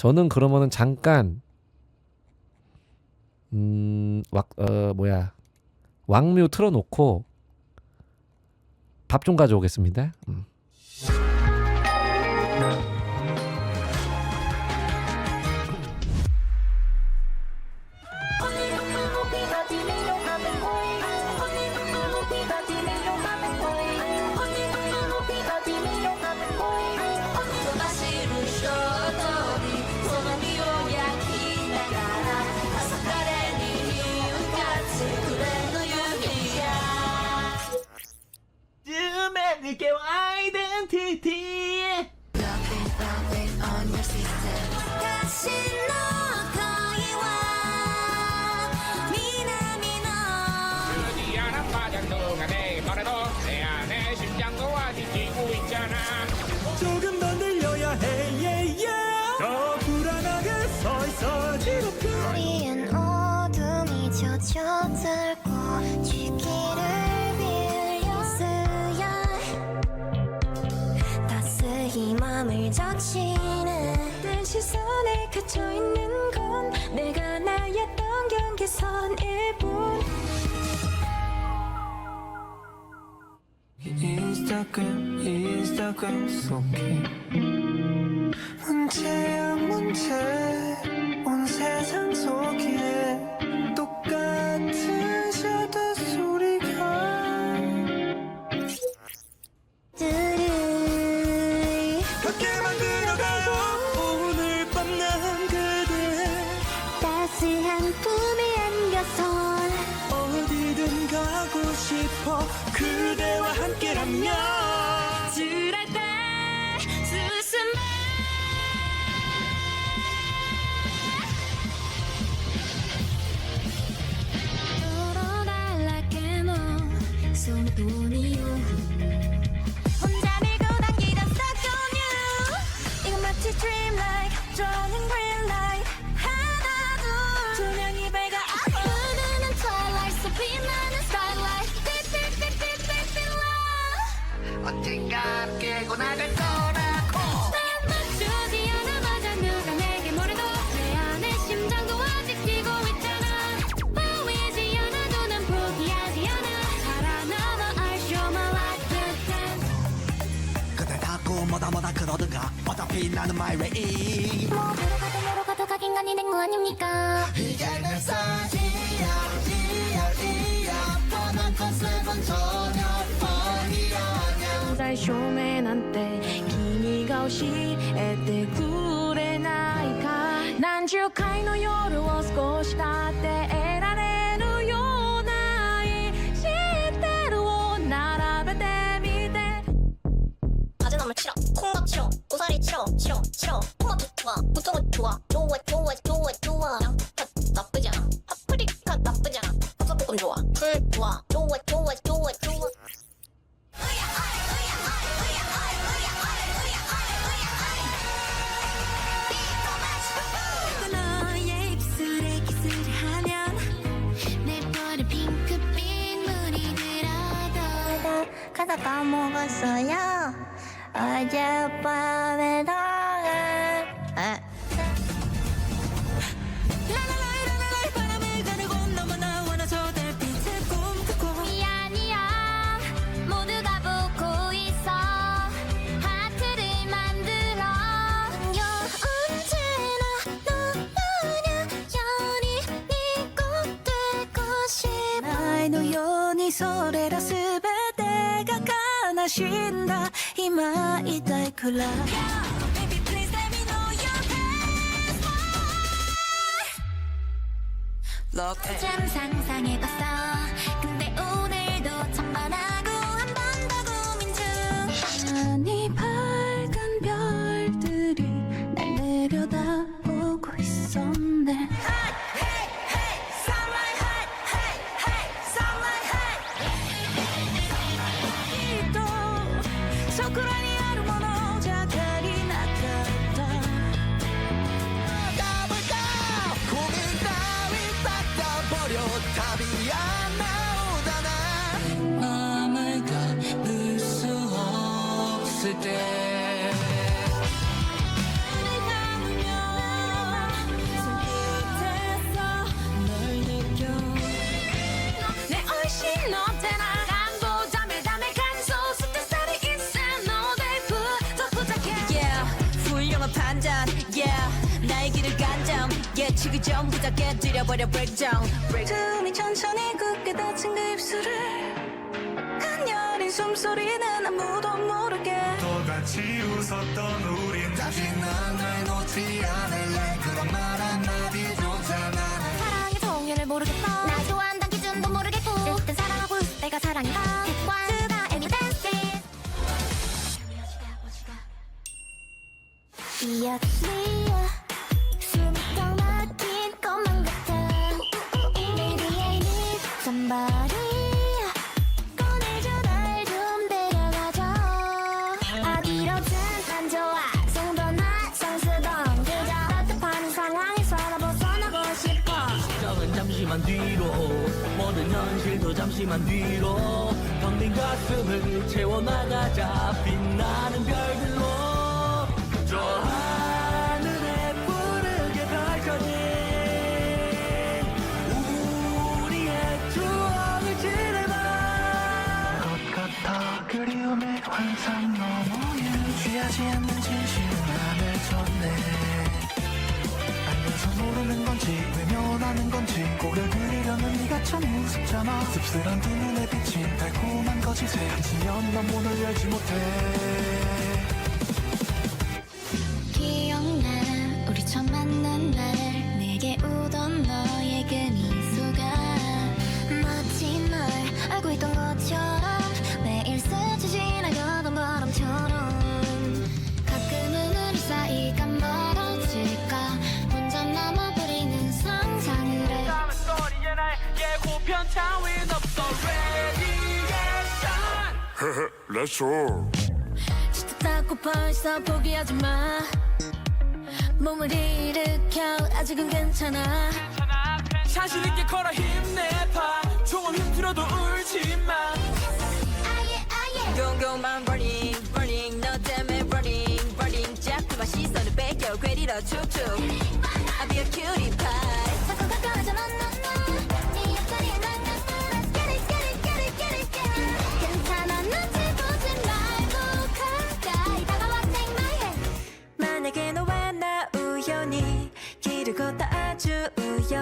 저는 그러면은 잠깐 음 왁 어 뭐야 왕묘 틀어놓고 밥 좀 가져오겠습니다. 음. 아이 맘을 적시는 내 시선에 갇혀있는 건 내가 나였던 경계선일 뿐. 인스타그램 인스타그램 속에 문제 따스한 품에 안겨서 어디든 가고 싶어 그대와 함께라면 언젠가 깨고 나갈 거라고. 난 맞추지 않아 맞아 누가 내게 뭐래도 내 안에 심장도 아직 뛰고 있잖아. 보이지 않아도 난 포기하지 않아. 살아남아 I show my life to dance 그대 갖고 뭐다 뭐다 그러든가. 어차피 나는 my way. 뭐 보러 가도 뭐로 가도 각 인간이 된거 아닙니까? 이게 내 사실이야 이야 이야. 뻔한 컨셉은 전혀 ない証明なんて君が教えてくれないか。何十回の夜を少したって得られるような知ってるを並べてみて。風邪なめろ困惑しろ。ごさりちろちろちろ困惑は不当は上は上は上 다 까먹었어요. 어젯밤에 달빛을 꿈꾸고 미안이야. 모두가 보고 있어. 하트를 만들어. 여 언제나 너무냐 연이 네꼭 되고 싶어. 때가 가나신다 이마 이달 콜라 Baby please let me know your best 참 상상해봤어 근데 오늘도 찬 예측이 전부 다 깨뜨려버려 breakdown 숨이 천천히 굳게 닫힌 그 입술을. 간녀린 숨소리는 아무도 모르게. 똑같이 웃었던 우린 다시 넌날 놓지 않을래. 그런 말 한마디조차 나는 사랑의 종류를 모르겠어 모든 현실도 잠시만 뒤로. 텅빈 가슴을 채워나가자. 빛나는 별들로. 저 하늘에 푸르게 펼쳐진 우리의 추억을 지내봐. 것 같아. 그리움의 환상 너머에 취하지 않는 진실만을 전해 알면서 모르는 건지 외면하는 건지 고개를 들이려는 네가 참 우습잖아. 씁쓸한 두 눈에 비친 달콤한 거짓에 그치면 난 문을 열지 못해 예고편 따윈 없어 레디에이션 닫고 벌써 포기하지 마. 몸을 일으켜 아직은 괜찮아. 자신 있게 걸어 힘내봐. 조금 힘들어도 울지 마. 아예 아예. 궁금한 burning burning. 너 때문에 burning burning. 자꾸만 시선을 뺏겨 괴리로 축축 I'll be a cutie pie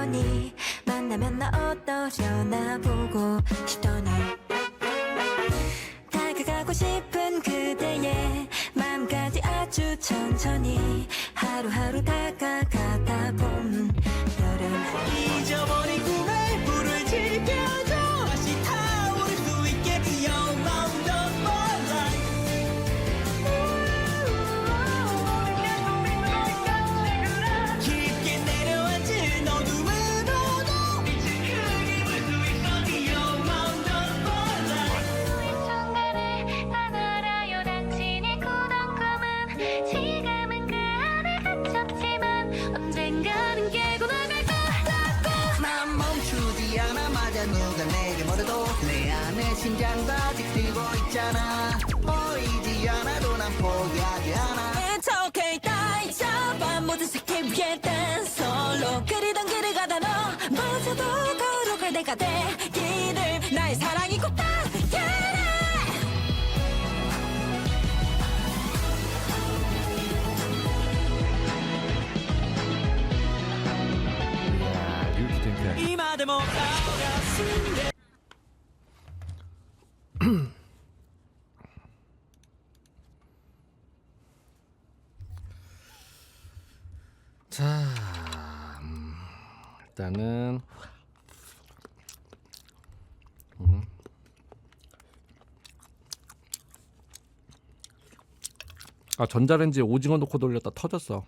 우연히 만나면 나 어떠려나 보고 싶더니. 다가가고 싶은 그대의 마음까지 아주 천천히 하루하루 다가가 심장도 아직 뛰고 있잖아. 보이지 않아도 난 포기하지 않아. It's okay 따위 잡아 모든 스킬 위에 댄스 솔로. 그리던 길을 가다 넘어져도 걸어갈 내가 되기를 나의 사랑이 류키 탱크. 이마 대모 가슴에 자, 음, 일단은 음. 아 전자레인지에 오징어 넣고 돌렸다 터졌어.